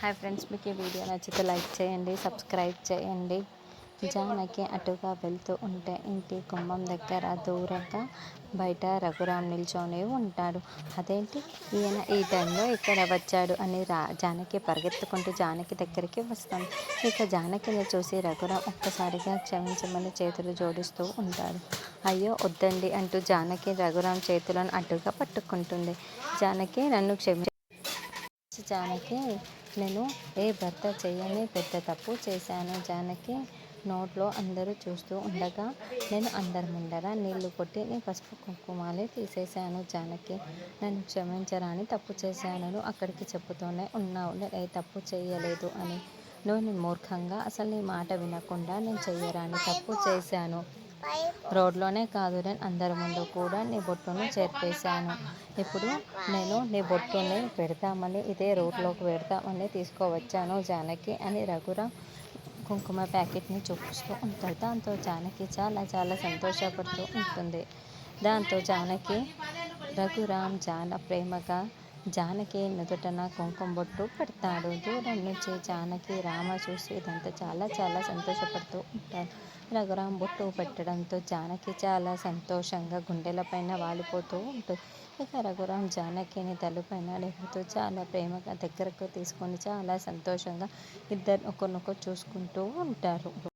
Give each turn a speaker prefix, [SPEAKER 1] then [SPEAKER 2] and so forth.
[SPEAKER 1] Hi friends మీకు ఈ video నచ్చితే లైక్ చేయండి సబ్స్క్రైబ్ చేయండి. జానకి అటుగా వెళ్తూ ఉంటే ఇంటి కుంభం దగ్గర దూరంగా బయట రఘురామ్ నిల్చొని ఉంటాడు. అదేంటి? ఈయన ఈ టైంలో ఇక్కడ వచ్చాడు అని రా జానకి పరిగెత్తుకుంటూ జానకి దగ్గరికి వస్తాం ఇక జానకిని చూసి రఘురామ్ ఒక్కసారిగా క్షమించమని చేతులు జోడిస్తూ ఉంటాడు. అయ్యో వద్దండి అంటూ జానకి రఘురామ్ చేతులను అడ్డుగా పట్టుకుంటుంది. జానకి నన్ను క్షమి జానకి నేను ఏ భర్త చేయని పెద్ద తప్పు చేశాను జానకి. నోట్లో అందరూ చూస్తూ ఉండగా నేను అందరి ముందర నీళ్ళు కొట్టి నీ పసుపు కుంకుమాలే తీసేశాను జానకి. నన్ను క్షమించరాని తప్పు చేశాను. అక్కడికి చెప్పుతూనే ఉన్నావు. నేను ఏ తప్పు చేయలేదు అని. నువ్వు మూర్ఖంగా. అసలు నీ మాట వినకుండా నేను చెయ్యరాని తప్పు చేశాను. రోడ్లోనే కాదు అందరి ముందు కూడా నీ బొట్టును చేర్పేశాను ఇప్పుడు నేను నీ బొట్టుని పెడతామని ఇదే రోడ్లోకి పెడతామని తీసుకువచ్చాను జానకి అని రఘురామ్ కుంకుమ ప్యాకెట్ని చూపిస్తూ ఉంటాడు. దాంతో జానకి చాలా చాలా సంతోషపడుతూ ఉంటుంది. దాంతో జానకి రఘురామ్ చాలా ప్రేమగా జానకి నుదుటన కుంకుమ బొట్టు పెడతాడు. దూరం నుంచి జానకి రామ చూసి ఇదంతా చాలా చాలా సంతోషపడుతూ ఉంటారు. రఘురాం బొట్టు పెట్టడంతో జానకి చాలా సంతోషంగా గుండెలపైన వాలిపోతూ ఉంటుంది ఇక రఘురామ్ జానకిని తలుపైన లేపుతూ చాలా ప్రేమగా దగ్గరకు తీసుకొని చాలా సంతోషంగా ఇద్దరు ఒకరినొకరు చూసుకుంటూ ఉంటారు.